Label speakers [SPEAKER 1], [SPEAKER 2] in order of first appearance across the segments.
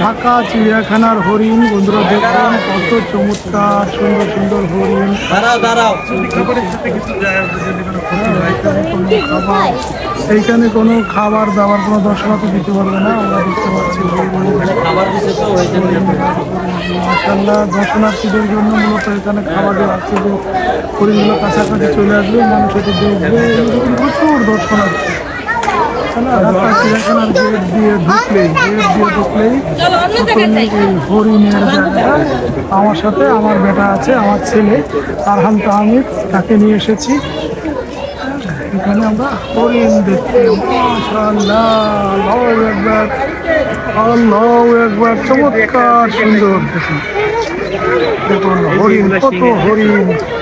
[SPEAKER 1] ঢাকা চিড়িয়াখানার হরিণ বন্ধুরা দেখুন কত চমৎকার সুন্দর সুন্দর হরিণ। খাবার এইখানে কোনো খাবার দাবার কোনো দর্শনার্থী দিতে পারবে না আমরা দেখতে পাচ্ছি মাসাল্লাহ দর্শনার্থীদের জন্য মূলত এখানে খাবার দেওয়া হচ্ছে যে হরিণগুলো কাছাকাছি চলে আসবে মানুষ এটি দেখবে। প্রচুর দর্শনার্থী। আমার সাথে আমার বেটা আছে, আমার ছেলে আরহাম তাহমিদ, তাকে নিয়ে এসেছি। এখানে আমরা হরিণ আল্লাহু একবার চমৎকার সুন্দর দেখুন। দেখুন হরিণ, কত হরিণ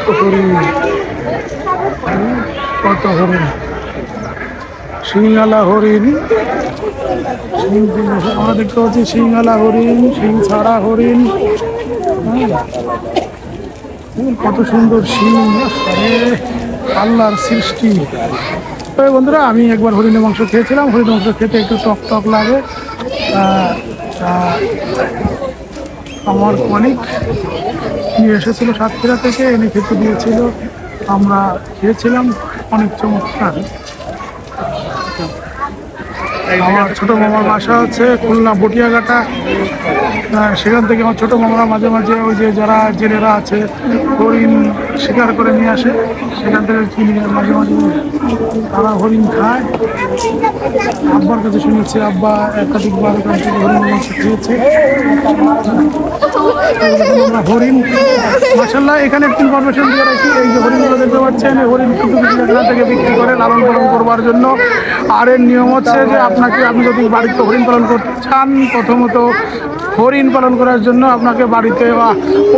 [SPEAKER 1] কত হরিণ কত হরিণ। সিংহালা হরিণ। সিং- আমরা দেখতে পাচ্ছি সিংহালা হরিণ সিং ছাড়া হরিণ। হ্যাঁ। কত সুন্দর আরে, আল্লাহর সৃষ্টি। তবে বন্ধুরা আমি একবার হরিণের মাংস খেয়েছিলাম। হরিণের মাংস খেতে একটু টক টক লাগে। আমার অনেক নিয়ে এসেছিল সাতক্ষীরা থেকে। এনে খেতে দিয়েছিল। আমরা খেয়েছিলাম। অনেক চমৎকার। আমার ছোট মামার বাসা হচ্ছে খুলনা বটিয়াঘাটা। সেখান থেকে আমার ছোট মামারা মাঝে মাঝে ওই যে যারা জেলেরা আছে, হরিণ শিকার করে নিয়ে আসে। সেখান থেকে কিনে মাঝে মাঝে তারা হরিণ খায়। আব্বার কাছে শুনেছি, আব্বা একাধিকবার এখান থেকে হরিণ খেয়েছে। আমরা হরিণ। মাসাল্লাহ এখানে একটু ইনফরমেশন দিয়ে রাখি। এই যে হরিণগুলো দেখতে পাচ্ছেন হরিণ কিন্তু চিড়িয়াখানা থেকে বিক্রি করে, লালন পালন করবার জন্য। আর এর নিয়ম হচ্ছে যে আপনাকে, আপনি যদি বাড়িতে হরিণ পালন করতে চান, প্রথমত হরিণ পালন করার জন্য আপনাকে বাড়িতে বা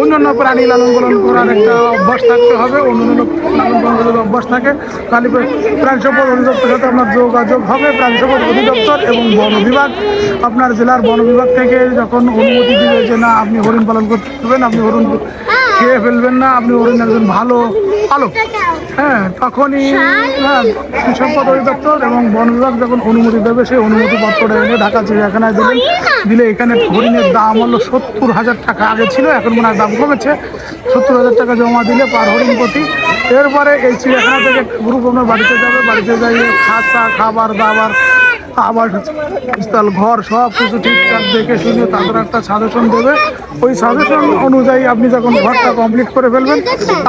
[SPEAKER 1] অন্যান্য প্রাণী লালন পালন করার একটা অভ্যাস থাকতে হবে। অন্যান্য লালন পালন করার অভ্যাস থাকে, তাহলে প্রাণী সম্পদ অধিদপ্তরের সাথে আপনার যোগাযোগ হবে। প্রাণী সম্পদ অধিদপ্তর এবং বন বিভাগ। আপনার জেলার বন বিভাগ থেকে যখন অনুমতি দিবে যে না, আপনি হরিণ পালন করতে পারবেন আপনি হরিণ খেয়ে ফেলবেন না, আপনি হরিণ একজন ভালো পালক হ্যাঁ তখনই হ্যাঁ সম্পদ অধিদপ্তর এবং বন বিভাগ যখন অনুমতি দেবে, সেই অনুমতি পত্রটা এনে ঢাকা চিড়িয়াখানায় দিলেন। দিলে এখানে হরিণের দাম হলো সত্তর হাজার টাকা। আগে ছিল, এখন মনে হয় দাম কমেছে। সত্তর হাজার টাকা জমা দিলে পার হরিণ প্রতি। এরপরে এই চিড়িয়াখানা থেকে গ্রুপ আপনার বাড়িতে যাবে। বাড়িতে যাইয়ে খাঁচা খাবার, দাবার আবার স্থল ঘর সব কিছু ঠিকঠাক দেখে শুনে তাদের একটা সাজেশন দেবে। ওই সাজেশন অনুযায়ী আপনি যখন ঘরটা কমপ্লিট করে ফেলবেন,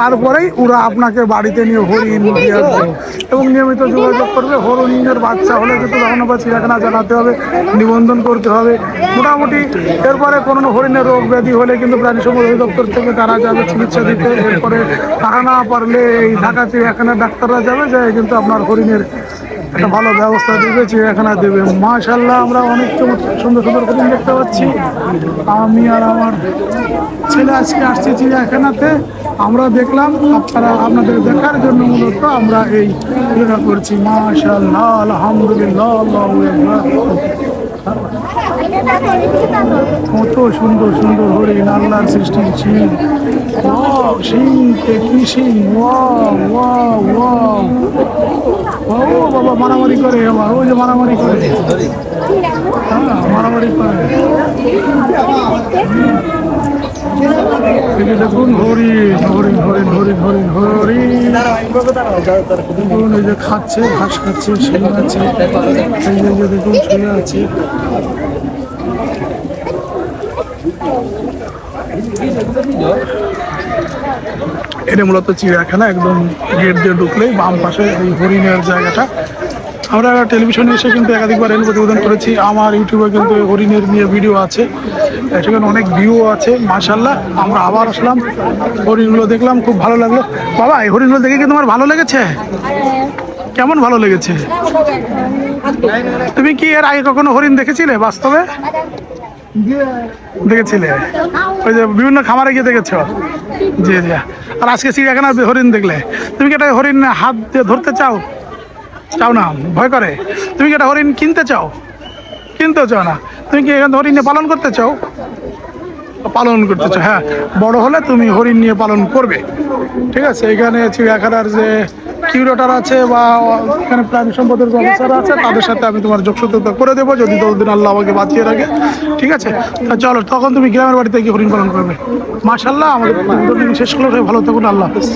[SPEAKER 1] তারপরেই ওরা আপনাকে বাড়িতে নিয়ে হরিণ দিয়ে আসবে এবং নিয়মিত যোগাযোগ করবে। হরিণের বাচ্চা হলে কিন্তু তখন আবার চিড়িয়াখানা জানাতে হবে, নিবন্ধন করতে হবে। মোটামুটি এরপরে কোনো হরিণের রোগ ব্যাধি হলে কিন্তু প্রাণী সম্পদ অধিদপ্তর থেকে তারা যাবে চিকিৎসা দিতে। এরপরে তারা না পারলে এই ঢাকা চিড়িয়াখানার ডাক্তাররা যাবে যে কিন্তু আপনার হরিণের একটা ভালো ব্যবস্থা দেবে চিড়িয়াখানা দেবে। মাশাল্লাহ আমরা অনেক সুন্দর সুন্দর হরিণ দেখতে পাচ্ছি। আমি আর আমার ছেলে আজকে আসছে চিড়িয়াখানাতে। আমরা দেখলাম, আপনারা আপনাদের দেখার জন্য মূলত আমরা এই ভিডিওটা করছি। মাশাল্লাহ আলহামদুলিল্লাহ। কত সুন্দর সুন্দর হরিণ, আল্লাহর সৃষ্টি সিং ওয়াও সিং কে সিং ওয়াও ওয়াও ওয়াও ও বাবা মারামারি করে আবার ওই যে মারামারি করে হ্যাঁ মারামারি করে দেখুন হরিণ হরিণ হরিণ হরিণ হরিণ হরিণ দেখুন এই যে খাচ্ছে ঘাস খাচ্ছে শুয়ে আছে এই যে দেখুন শুয়ে আছে এটা মূলত চিড়িয়াখানা, একদম গেট দিয়ে ঢুকলেই বাম পাশে এই হরিণের জায়গাটা। আমরা টেলিভিশনে এসে কিন্তু একাধিকবার এর প্রতিবেদন করেছি। আমার ইউটিউবে কিন্তু হরিণের নিয়ে ভিডিও আছে। সেখানে অনেক ভিউ আছে মাশাল্লাহ আমরা আবার আসলাম। হরিণগুলো দেখলাম, খুব ভালো লাগল। বাবা, এই হরিণগুলো দেখে কি তোমার ভালো লেগেছে? কেমন ভালো লেগেছে? তুমি কি এর আগে কখনো হরিণ দেখেছিলে বাস্তবে? দেখেছিলে? ওই যে বিভিন্ন খামারে গিয়ে দেখেছ? জি জি। আর আজকে চিড়িয়াখানার হরিণ দেখলে? তুমি কি একটা হরিণ হাত দিয়ে ধরতে চাও? চাও না, ভয় করে। তুমি কি একটা হরিণ কিনতে চাও? কিনতেও চাও না। তুমি কি এখানে হরিণ পালন করতে চাও? পালন করতে চাও হ্যাঁ। বড় হলে তুমি হরিণ নিয়ে পালন করবে। ঠিক আছে, এখানে চিড়িয়াখানার যে কিউরেটার আছে বা এখানে প্রাণী সম্পদের অফিসার আছে, তাদের সাথে আমি তোমার যোগসূত্রতা করে দেবো। যদি ততদিন আল্লাহ আমাকে বাঁচিয়ে রাখে, ঠিক আছে? চলো, তখন তুমি গ্রামের বাড়িতে গিয়ে হরিণ পালন করবে। মাসাল্লাহ আমাদের শেষ করলে ভালো থাকুন, আল্লাহ হাফিজ।